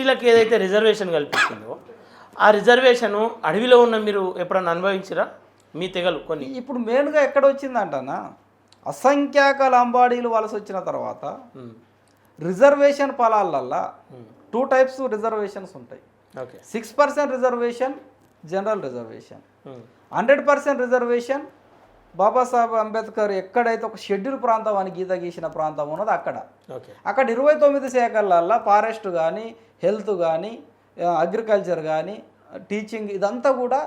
ఎస్టీలకు ఏదైతే రిజర్వేషన్ కల్పించిందో ఆ రిజర్వేషన్ అడవిలో ఉన్న మీరు ఎప్పుడన్నా అనుభవించిరా? మీ తెగలు కొన్ని. ఇప్పుడు మెయిన్గా ఎక్కడ వచ్చిందంటనా? అసంఖ్యాక లంబాడీలు వలస వచ్చిన తర్వాత రిజర్వేషన్ పొలాలల్లా టూ టైప్స్ రిజర్వేషన్స్ ఉంటాయి. Okay. Six percent reservation general reservation. Hundred percent reservation Babasaheb Ambedkar ఎక్కడైతే ఒక షెడ్యూల్ ప్రాంతం అని గీత గీసిన ప్రాంతం ఉన్నదో అక్కడ. ఓకే. అక్కడ ఇరవై తొమ్మిది శాఖలల్లో ఫారెస్ట్ కానీ హెల్త్ కానీ అగ్రికల్చర్ కానీ టీచింగ్ ఇదంతా కూడా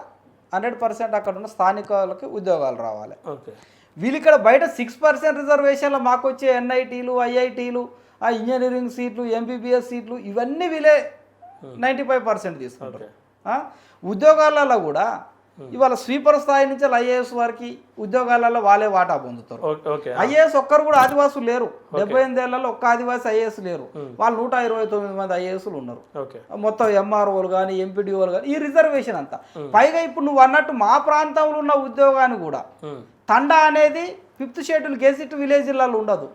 హండ్రెడ్ పర్సెంట్ అక్కడ ఉన్న స్థానికులకి ఉద్యోగాలు రావాలి. ఓకే. వీళ్ళు ఇక్కడ బయట సిక్స్ పర్సెంట్ రిజర్వేషన్లో మాకు వచ్చే ఎన్ఐటీలు ఐఐటీలు ఆ ఇంజనీరింగ్ సీట్లు ఎంబీబీఎస్ సీట్లు ఇవన్నీ వీళ్ళే నైంటీ ఫైవ్ పర్సెంట్ తీసుకుంటారు? ఉద్యోగాలలో కూడా ఇవాళ స్వీపర్ స్థాయి నుంచి ఐఏఎస్ వారికి ఉద్యోగాలలో వాళ్ళే వాటా పొందుతారు. ఐఏఎస్ ఒక్కరు కూడా ఆదివాసులు లేరు. డెబ్బై ఎనిమిదేళ్ళలో ఒక్క ఆదివాసి ఐఏఎస్ లేరు. వాళ్ళు నూట ఇరవై తొమ్మిది మంది ఐఏఎస్లు ఉన్నారు. మొత్తం ఎంఆర్ఓలు కానీ ఎంపీడీఓలు కానీ ఈ రిజర్వేషన్ అంతా. పైగా ఇప్పుడు నువ్వు అన్నట్టు మా ప్రాంతంలో ఉన్న ఉద్యోగాన్ని కూడా తండా అనేది ఫిఫ్త్ షెడ్యూల్ గెజిట్ విలేజ్లలో ఉండదు.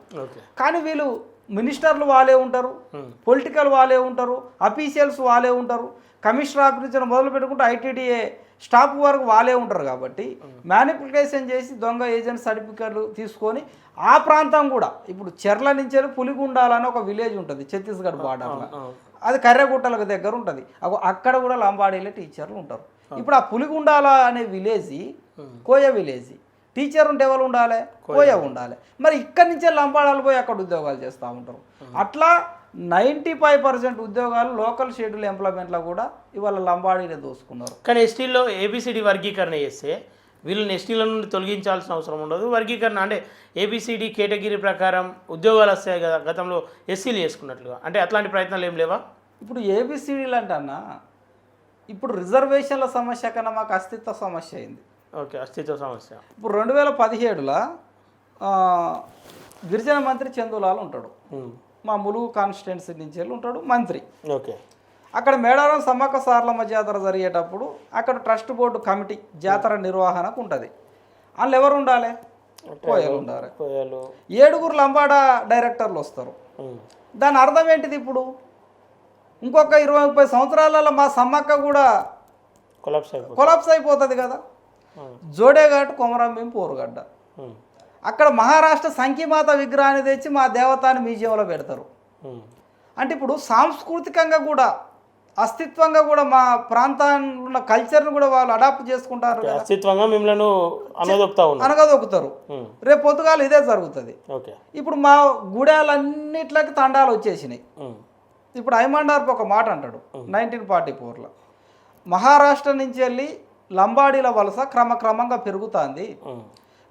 కానీ వీళ్ళు మినిస్టర్లు వాళ్ళే ఉంటారు ఉమ్, పొలిటికల్ వాళ్ళే ఉంటారు అఫీషియల్స్ వాళ్ళే ఉంటారు. కమిషనర్ ఆఫీస్ నుంచి మొదలు పెట్టుకుంటే ఐటీడీఏ స్టాఫ్ వరకు వాళ్ళే ఉంటారు కాబట్టి మ్యానిపులేషన్ చేసి దొంగ ఏజెంట్ సర్టిఫికెట్లు తీసుకొని ఆ ప్రాంతం కూడా ఇప్పుడు చెర్ల నుంచి పులిగుండాలని ఒక విలేజ్ ఉంటుంది ఛత్తీస్గఢ్ బార్డర్లో. అది కర్రెగుట్టలకు దగ్గర ఉంటుంది. అక్కడ కూడా లంబాడీలో టీచర్లు ఉంటారు. ఇప్పుడు ఆ పులిగుండాల అనే విలేజ్ కోయ విలేజ్. టీచర్ ఉంటే ఎవరు ఉండాలి? కోయ ఉండాలి. మరి ఇక్కడి నుంచే లంబాడాలు పోయి అక్కడ ఉద్యోగాలు చేస్తూ ఉంటారు. అట్లా నైంటీ ఫైవ్ పర్సెంట్ ఉద్యోగాలు లోకల్ షెడ్యూల్ ఎంప్లాయ్మెంట్లో కూడా ఇవాళ లంబాడీలే దోసుకున్నారు. కానీ ఎస్టీల్లో ఏబిసిడి వర్గీకరణ చేస్తే వీళ్ళని ఎస్టీల నుండి తొలగించాల్సిన అవసరం ఉండదు. వర్గీకరణ అంటే ఏబిసిడి కేటగిరీ ప్రకారం ఉద్యోగాలు వస్తాయి కదా గతంలో ఎస్సీలు చేసుకున్నట్లుగా. అంటే అట్లాంటి ప్రయత్నాలు ఏం లేవా? ఇప్పుడు ఏబిసిడీలు అంటన్నా ఇప్పుడు రిజర్వేషన్ల సమస్య కన్నా మాకు అస్తిత్వ సమస్య అయింది. ఓకే అస్తిత్వ సమస్య. ఇప్పుడు రెండు వేల పదిహేడులో గిరిజన మంత్రి చందులాల్ ఉంటాడు. మా ములుగు కాన్స్టిట్యున్సీ నుంచి వెళ్ళి ఉంటాడు మంత్రి. ఓకే. అక్కడ మేడారం సమ్మక్క సారలమ్మ జాతర జరిగేటప్పుడు అక్కడ ట్రస్ట్ బోర్డు కమిటీ జాతర నిర్వహణకు ఉంటుంది. వాళ్ళు ఎవరు ఉండాలి? కోయలు ఉండాలి. ఏడుగురు లంబాడ డైరెక్టర్లు వస్తారు. దాని అర్థం ఏంటిది ఇప్పుడు? ఇంకొక ఇరవై ముప్పై సంవత్సరాలలో మా సమ్మక్క కూడా కొలాప్స్ అయిపోతుంది. కొలాప్స్ అయిపోతుంది కదా. జోడేఘాట్ కొమరంభీం పోరుగడ్డ. అక్కడ మహారాష్ట్ర సంఖ్యమాత విగ్రహాన్ని తెచ్చి మా దేవతాన్ని మ్యూజియంలో పెడతారు. అంటే ఇప్పుడు సాంస్కృతికంగా కూడా అస్తిత్వంగా కూడా మా ప్రాంతాల్లో ఉన్న కల్చర్ని కూడా వాళ్ళు అడాప్ట్ చేసుకుంటారు అస్తిత్వంగా మిమ్మల్ని అనదొక్కుతా ఉన్నారు. అనగదొక్కుతారు. రేపు పొద్దుగాలు ఇదే జరుగుతుంది. ఇప్పుడు మా గుడాలన్నిట్లకి తండాలు వచ్చేసినాయి. ఇప్పుడు ఐమాండార్పు ఒక మాట అంటాడు నైన్టీన్ ఫార్టీ ఫోర్లో. మహారాష్ట్ర నుంచి వెళ్ళి లంబాడీల వలస క్రమక్రమంగా పెరుగుతుంది. ఉమ్,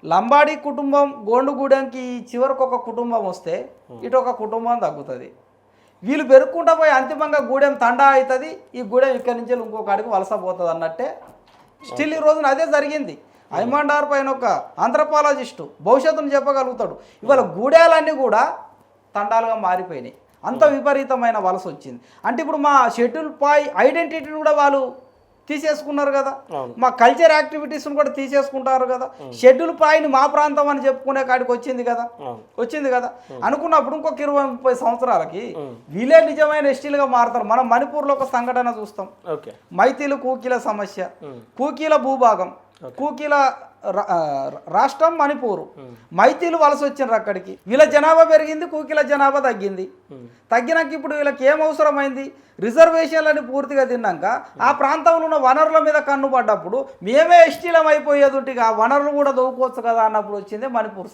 లంబాడీ కుటుంబం గోండుగూడెంకి చివరికి ఒక కుటుంబం వస్తే ఇటు ఒక కుటుంబం తగ్గుతుంది. వీళ్ళు పెరుక్కుంటా పోయి అంతిమంగా గూడెం తండా అవుతుంది ఈ గూడెం ఇక్కడి నుంచి ఇంకొక అడుగు వలస పోతుంది అన్నట్టే. స్టిల్ ఈ రోజున అదే జరిగింది. ఐమాండార్ పైన ఒక ఆంథ్రపాలజిస్టు భవిష్యత్తును చెప్పగలుగుతాడు. ఇవాళ గూడెలన్నీ కూడా తండాలుగా మారిపోయినాయి. అంత విపరీతమైన వలస వచ్చింది. అంటే ఇప్పుడు మా షెడ్యూల్ పాయ్ ఐడెంటిటీని కూడా వాళ్ళు తీసేసుకున్నారు కదా. మా కల్చర్ యాక్టివిటీస్ని కూడా తీసేసుకుంటారు కదా. షెడ్యూల్ పాయిని మా ప్రాంతం అని చెప్పుకునే కాడికి వచ్చింది కదా. వచ్చింది కదా. అనుకున్నప్పుడు ఇంకొక ఇరవై ముప్పై సంవత్సరాలకి వీళ్ళే నిజమైన ఎస్టీలుగా మారుతారు. మనం మణిపూర్లో ఒక సంఘటన చూస్తాం. మైతీలు కూకీల సమస్య. కూకీల భూభాగం. కూకీల రాష్ట్రం మణిపూరు. మైతీలు వలస వచ్చినారు అక్కడికి. వీళ్ళ జనాభా పెరిగింది కూకీల జనాభా తగ్గింది. తగ్గినాక ఇప్పుడు వీళ్ళకి ఏం అవసరమైంది? రిజర్వేషన్లని పూర్తిగా తిన్నాక ఆ ప్రాంతంలో ఉన్న వనరుల మీద కన్ను పడ్డప్పుడు మేమే ఎస్టీలం అయిపోయేది ఆ వనరులు కూడా దోవుకోవచ్చు కదా అన్నప్పుడు వచ్చింది మణిపూర్